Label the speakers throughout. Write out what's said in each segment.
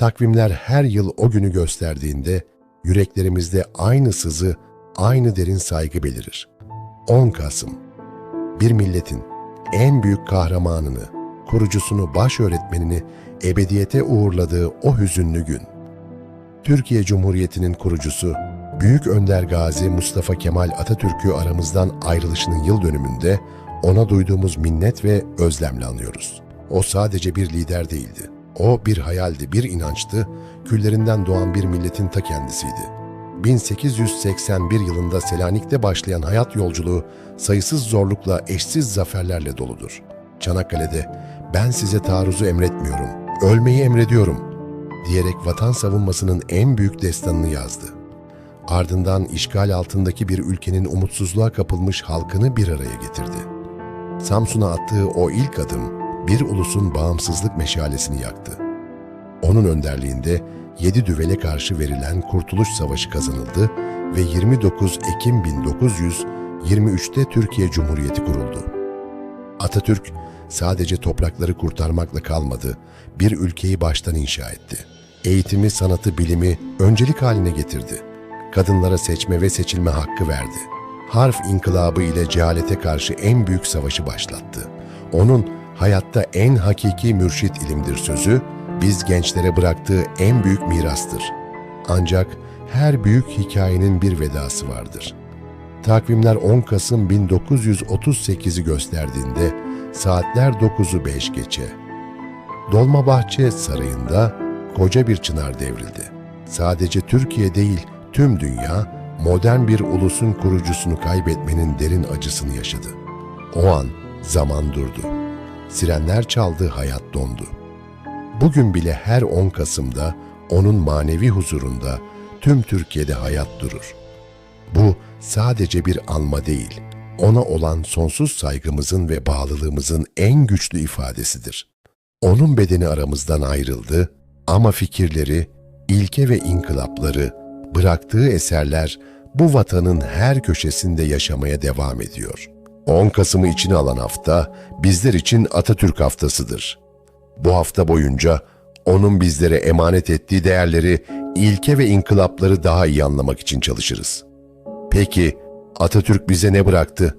Speaker 1: Takvimler her yıl o günü gösterdiğinde yüreklerimizde aynı sızı, aynı derin saygı belirir. 10 Kasım Bir milletin en büyük kahramanını, kurucusunu, baş öğretmenini ebediyete uğurladığı o hüzünlü gün. Türkiye Cumhuriyeti'nin kurucusu Büyük Önder Gazi Mustafa Kemal Atatürk'ü aramızdan ayrılışının yıl dönümünde ona duyduğumuz minnet ve özlemle anıyoruz. O sadece bir lider değildi. O bir hayaldi, bir inançtı, küllerinden doğan bir milletin ta kendisiydi. 1881 yılında Selanik'te başlayan hayat yolculuğu sayısız zorlukla eşsiz zaferlerle doludur. Çanakkale'de ben size taarruzu emretmiyorum, ölmeyi emrediyorum diyerek vatan savunmasının en büyük destanını yazdı. Ardından işgal altındaki bir ülkenin umutsuzluğa kapılmış halkını bir araya getirdi. Samsun'a attığı o ilk adım bir ulusun bağımsızlık meşalesini yaktı. Onun önderliğinde yedi düvele karşı verilen Kurtuluş Savaşı kazanıldı ve 29 Ekim 1923'te Türkiye Cumhuriyeti kuruldu. Atatürk sadece toprakları kurtarmakla kalmadı, bir ülkeyi baştan inşa etti. Eğitimi, sanatı, bilimi öncelik haline getirdi. Kadınlara seçme ve seçilme hakkı verdi. Harf inkılabı ile cehalete karşı en büyük savaşı başlattı. Onun hayatta en hakiki mürşit ilimdir sözü, biz gençlere bıraktığı en büyük mirastır. Ancak her büyük hikayenin bir vedası vardır. Takvimler 10 Kasım 1938'i gösterdiğinde saatler 9'u 5 geçe. Dolmabahçe Sarayı'nda koca bir çınar devrildi. Sadece Türkiye değil, tüm dünya modern bir ulusun kurucusunu kaybetmenin derin acısını yaşadı. O an zaman durdu. Sirenler çaldı, hayat dondu. Bugün bile her 10 Kasım'da onun manevi huzurunda tüm Türkiye'de hayat durur. Bu sadece bir anma değil, ona olan sonsuz saygımızın ve bağlılığımızın en güçlü ifadesidir. Onun bedeni aramızdan ayrıldı ama fikirleri, ilke ve inkılapları, bıraktığı eserler bu vatanın her köşesinde yaşamaya devam ediyor. 10 Kasım'ı içine alan hafta bizler için Atatürk haftasıdır. Bu hafta boyunca onun bizlere emanet ettiği değerleri, ilke ve inkılapları daha iyi anlamak için çalışırız. Peki Atatürk bize ne bıraktı?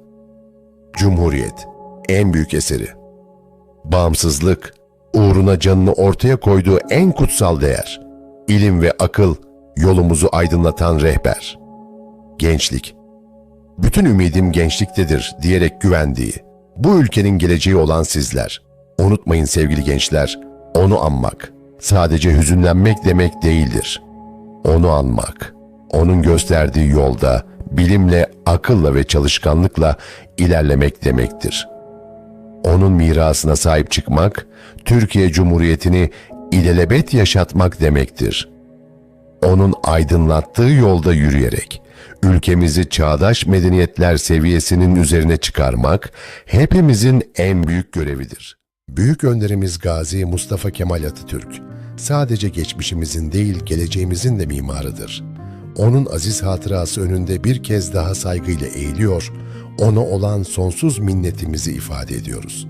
Speaker 1: Cumhuriyet, en büyük eseri. Bağımsızlık, uğruna canını ortaya koyduğu en kutsal değer. İlim ve akıl, yolumuzu aydınlatan rehber. Gençlik, bütün ümidim gençliktedir diyerek güvendiği, bu ülkenin geleceği olan sizler. Unutmayın sevgili gençler, onu anmak, sadece hüzünlenmek demek değildir. Onu anmak, onun gösterdiği yolda, bilimle, akılla ve çalışkanlıkla ilerlemek demektir. Onun mirasına sahip çıkmak, Türkiye Cumhuriyeti'ni ilelebet yaşatmak demektir. Onun aydınlattığı yolda yürüyerek, ülkemizi çağdaş medeniyetler seviyesinin üzerine çıkarmak, hepimizin en büyük görevidir. Büyük önderimiz Gazi Mustafa Kemal Atatürk, sadece geçmişimizin değil geleceğimizin de mimarıdır. Onun aziz hatırası önünde bir kez daha saygıyla eğiliyor, ona olan sonsuz minnetimizi ifade ediyoruz.